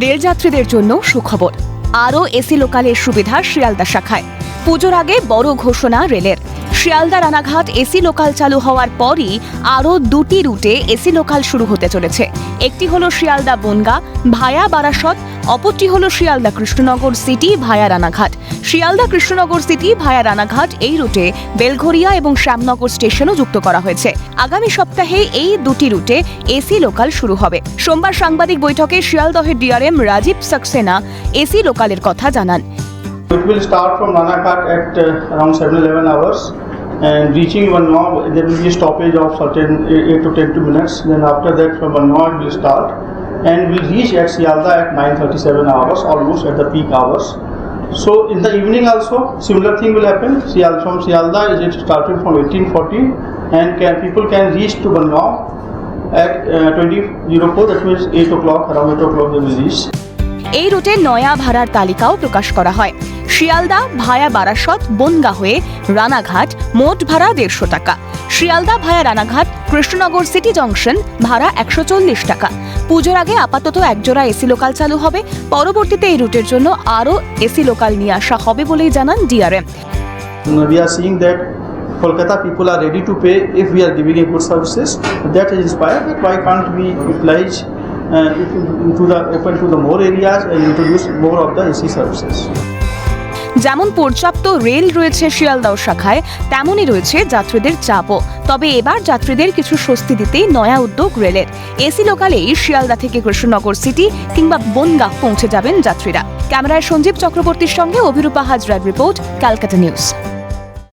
রেলযাত্রীদের জন্য সুখবর। আরও এসি লোকালের সুবিধা শিয়ালদা শাখায়। পুজোর আগে বড় ঘোষণা রেলের। শিয়ালদা রানাঘাট এসি লোকাল চালু হওয়ার পরই আরও দুটি রুটে এসি লোকাল শুরু হতে চলেছে। একটি হলো শিয়ালদা বনগা ভায়া বারাসত অপরটি হলো Sealdah Krishnanagar city via Ranaghat. Sealdah Krishnanagar city via Ranaghat এই রুটে বেলঘরিয়া এবং শ্যামনগর স্টেশনও যুক্ত করা হয়েছে। আগামী সপ্তাহে এই দুটি রুটে এসি লোকাল শুরু হবে। সোমবার সাংবাদিক বৈঠকে শিয়ালদহের ডিআরএম রাজীব সাক্সেনা এসি লোকালের কথা জানান। It will start from Ranaghat at uh, around 7-11 hours. And reaching Vanwa there will be a stoppage of certain 8 to 10 to minutes then after that from Vanwa it will start and will reach at Sialda at 9.37 hours almost at the peak hours. So in the evening also similar thing will happen Sial from Sialda it started from 1840 and can, people can reach to Vanwa at uh, 20.04 that means 8 o'clock around 8 o'clock they will reach. এই রুটে নয়া ভাড়ার তালিকাও প্রকাশ করা হয় শিয়ালদা ভায়া বারাসত বনগা হয়ে রানাঘাট মোট ভাড়া দেড়শো টাকা Sealdah via Ranaghat Krishnanagar city junction ভাড়া একশো চল্লিশ টাকা পুজোর আগে আপাতত একজোড়া এসি লোকাল চালু হবে পরবর্তীতে এই রুটের জন্য আরও এসি লোকাল নিয়ে আসা হবে বলেই জানান DRM we are seeing that Kolkata people are ready to pay if we are giving a good services. That is inspired that why can't we utilize uh, into the open to the more areas and introduce more of the AC services. যেমন পর্যাপ্ত rail রয়েছে শিয়ালদাও শাখায়, তেমনই রয়েছে যাত্রীদের চাপও। তবে এবার যাত্রীদের কিছু স্বস্তি দিতেই নয়া উদ্যোগ রেলের। এসি লোকালেই শিয়ালদা থেকে কৃষ্ণনগর সিটি কিংবা বনগাঁ পৌঁছে যাবেন যাত্রীরা। ক্যামেরায় সঞ্জীব চক্রবর্তীর সঙ্গে অভিরূপা হাজরার রিপোর্ট, ক্যালকাটা নিউজ।